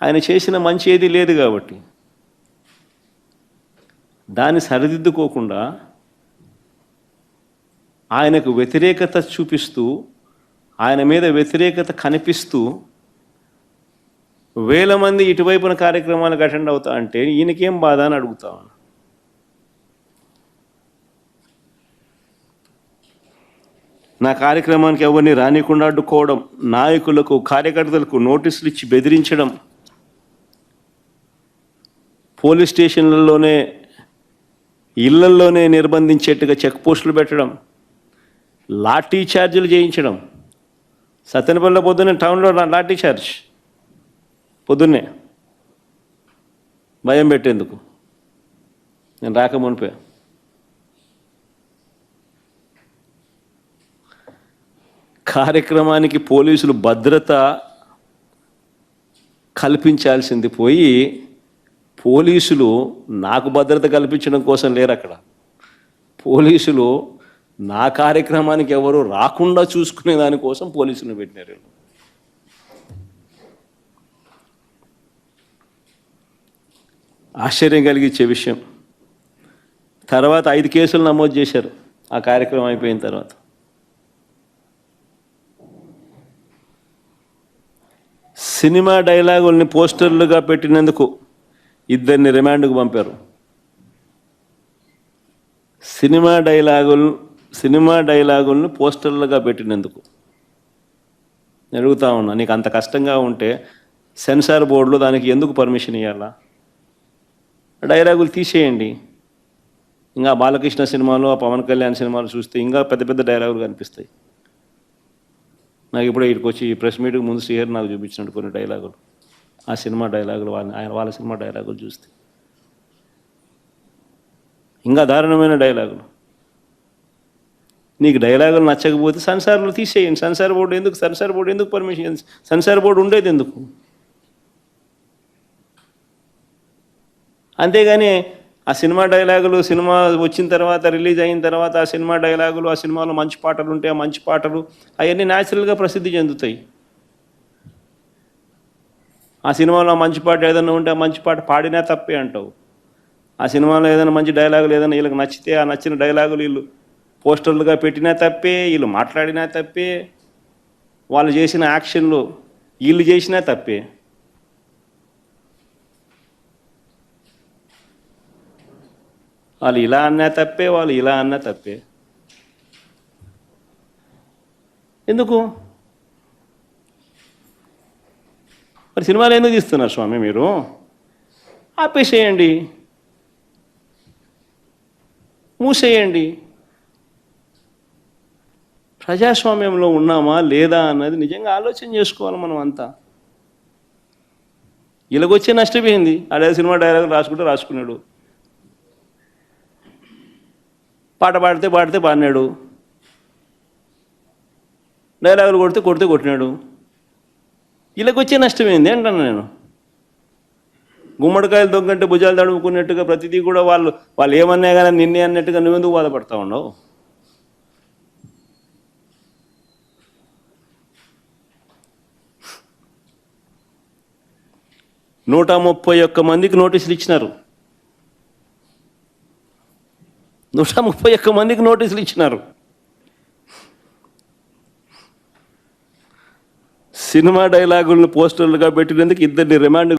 ఆయన చేసిన మంచి ఏది లేదు కాబట్టి. దాన్ని సరిదిద్దుకోకుండా ఆయనకు వ్యతిరేకత చూపిస్తూ ఆయన మీద వ్యతిరేకత కనిపిస్తూ వేల మంది ఇటువైపున కార్యక్రమాలకు అటెండ్ అవుతా అంటే ఈయనకేం బాధ అని అడుగుతా నా కార్యక్రమానికి ఎవరిని రానికుండా అడ్డుకోవడం నాయకులకు కార్యకర్తలకు నోటీసులు ఇచ్చి బెదిరించడం పోలీస్ స్టేషన్లలోనే ఇళ్ళల్లోనే నిర్బంధించేట్టుగా చెక్ పోస్టులు పెట్టడం లాఠీ ఛార్జీలు చేయించడం. సత్యనపల్లి పొద్దున్నే టౌన్లో లాఠీ ఛార్జ్ పొద్దున్నే. భయం పెట్టేందుకు. నేను రాక మునిపే కార్యక్రమానికి పోలీసులు భద్రత కల్పించాల్సింది పోయి పోలీసులు నాకు భద్రత కల్పించడం కోసం లేరు అక్కడ. పోలీసులు నా కార్యక్రమానికి ఎవరు రాకుండా చూసుకునే దానికోసం పోలీసులు పెట్టినారు. వీళ్ళు. ఆశ్చర్యం కలిగించే విషయం. తర్వాత ఐదు కేసులు నమోదు చేశారు. ఆ కార్యక్రమం అయిపోయిన తర్వాత. సినిమా డైలాగుల్ని పోస్టర్లుగా పెట్టినందుకు ఇద్దరిని రిమాండ్కు పంపారు. సినిమా డైలాగులు సినిమా డైలాగులను పోస్టర్లుగా పెట్టినందుకు. అడుగుతా ఉన్నా నీకు అంత కష్టంగా ఉంటే సెన్సార్ బోర్డులో దానికి ఎందుకు పర్మిషన్ ఇవ్వాలా డైలాగులు తీసేయండి. ఇంకా బాలకృష్ణ సినిమాలు ఆ పవన్ కళ్యాణ్ సినిమాలు చూస్తే ఇంకా పెద్ద పెద్ద డైలాగులు కనిపిస్తాయి. నాకు ఇప్పుడు ఇక్కడికి వచ్చి ఈ ప్రెస్ మీట్కి ముందు శ్రీహర్ నాకు చూపించినట్టు కొన్ని డైలాగులు. ఆ సినిమా డైలాగులు వాళ్ళ ఆయన వాళ్ళ సినిమా డైలాగులు చూస్తే. ఇంకా దారుణమైన డైలాగులు. నీకు డైలాగులు నచ్చకపోతే సెన్సార్లు తీసేయండి. సంసార బోర్డు ఎందుకు? సంసార బోర్డు ఎందుకు పర్మిషన్ సంసార బోర్డు ఉండేది ఎందుకు? అంతేగాని ఆ సినిమా డైలాగులు సినిమా వచ్చిన తర్వాత రిలీజ్ అయిన తర్వాత ఆ సినిమా డైలాగులు ఆ సినిమాలో మంచి పాటలు ఉంటే ఆ మంచి పాటలు అవన్నీ న్యాచురల్గా ప్రసిద్ధి చెందుతాయి. ఆ సినిమాలో మంచి పాట ఏదైనా ఉంటే ఆ మంచి పాట పాడినా తప్పే అంటావు. ఆ సినిమాలో ఏదైనా మంచి డైలాగులు ఏదైనా వీళ్ళకి నచ్చితే ఆ నచ్చిన డైలాగులు వీళ్ళు పోస్టర్లుగా పెట్టినా తప్పే వీళ్ళు మాట్లాడినా తప్పే వాళ్ళు చేసిన యాక్షన్లు వీళ్ళు చేసినా తప్పే. వాళ్ళు ఇలా అన్నా తప్పే వాళ్ళు ఇలా అన్నా తప్పే. ఎందుకు? మరి సినిమాలు ఎందుకు తీస్తున్నారు స్వామి మీరు? ఆపేసేయండి. మూసేయండి. ప్రజాస్వామ్యంలో ఉన్నామా లేదా అన్నది నిజంగా ఆలోచన చేసుకోవాలి మనం అంతా. ఇలాగొచ్చే నష్టపోయింది. అదే సినిమా డైలాగ్ రాసుకుంటే రాసుకున్నాడు. పాట పాడితే పాడితే పాడినాడు. డైలాగులు కొడితే కొడితే కొట్టినాడు. వీళ్ళకి వచ్చే నష్టం ఏంది అంటాను నేను. గుమ్మడికాయలు దొంగంటే భుజాలు తడుముకున్నట్టుగా ప్రతిదీ కూడా వాళ్ళు వాళ్ళు ఏమన్నా కానీ నిన్నే అన్నట్టుగా నువ్వెందుకు బాధపడతా ఉండవు నూట ముప్పై ఒక్క మందికి నోటీసులు ఇచ్చినారు. నూట ముప్పై ఒక్క మందికి నోటీసులు ఇచ్చినారు. సినిమా డైలాగులను పోస్టర్లుగా పెట్టినందుకు ఇద్దరిని రిమాండ్